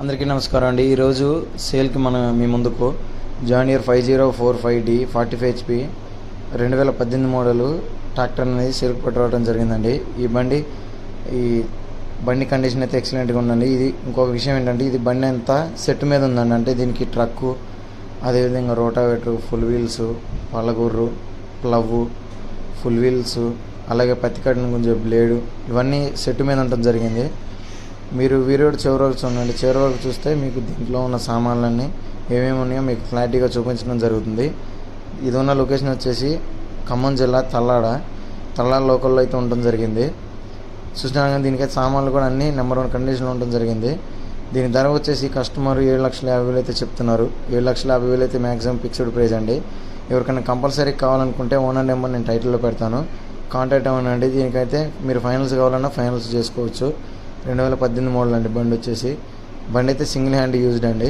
అందరికీ నమస్కారం అండి. ఈరోజు సేల్కి మనం మీ ముందుకు John Deere five zero four five D forty five HP రెండు వేల పద్దెనిమిది మోడలు ట్రాక్టర్ అనేది సేల్కి పట్టుకోవడం జరిగిందండి. ఈ బండి ఈ బండి కండిషన్ అయితే ఎక్సలెంట్గా ఉందండి. ఇది ఇంకొక విషయం ఏంటంటే ఇది బండి అంతా సెట్ మీద ఉందండి. అంటే దీనికి ట్రక్కు అదేవిధంగా రోటావేటర్ ఫుల్ వీల్స్ పళ్ళగుర్రు ప్లవ్ ఫుల్ వీల్స్ అలాగే పత్తి కట్టిన కొంచెం బ్లేడు ఇవన్నీ సెట్ మీద ఉండటం జరిగింది. మీరు వీడియో చివరి వరకు చూడండి. చివరి వరకు చూస్తే మీకు దీంట్లో ఉన్న సామాన్లన్నీ ఏమేమి ఉన్నాయో మీకు క్లారిటీగా చూపించడం జరుగుతుంది. ఇది ఉన్న లొకేషన్ వచ్చేసి ఖమ్మం జిల్లా తల్లాడ. తల్లాడ లోకల్లో అయితే ఉండడం జరిగింది. చూసినా కానీ దీనికైతే సామాన్లు కూడా అన్ని నెంబర్ వన్ కండిషన్లో ఉండడం జరిగింది. దీని ధర వచ్చేసి కస్టమర్ ఏడు లక్షల యాభై వేలు అయితే చెప్తున్నారు. ఏడు లక్షల యాభై వేలు అయితే మ్యాక్సిమం ఫిక్స్డ్ ప్రైస్ అండి. ఎవరికైనా కంపల్సరీ కావాలనుకుంటే ఓనర్ నెంబర్ నేను టైటిల్లో పెడతాను. కాంటాక్ట్ అవ్వనండి దీనికైతే మీరు ఫైనల్స్ కావాలన్నా ఫైనల్స్ చేసుకోవచ్చు. రెండు వేల పద్దెనిమిది మోడల్ అండి బండి వచ్చేసి. బండి అయితే సింగిల్ హ్యాండ్ యూజ్డ్ అండి.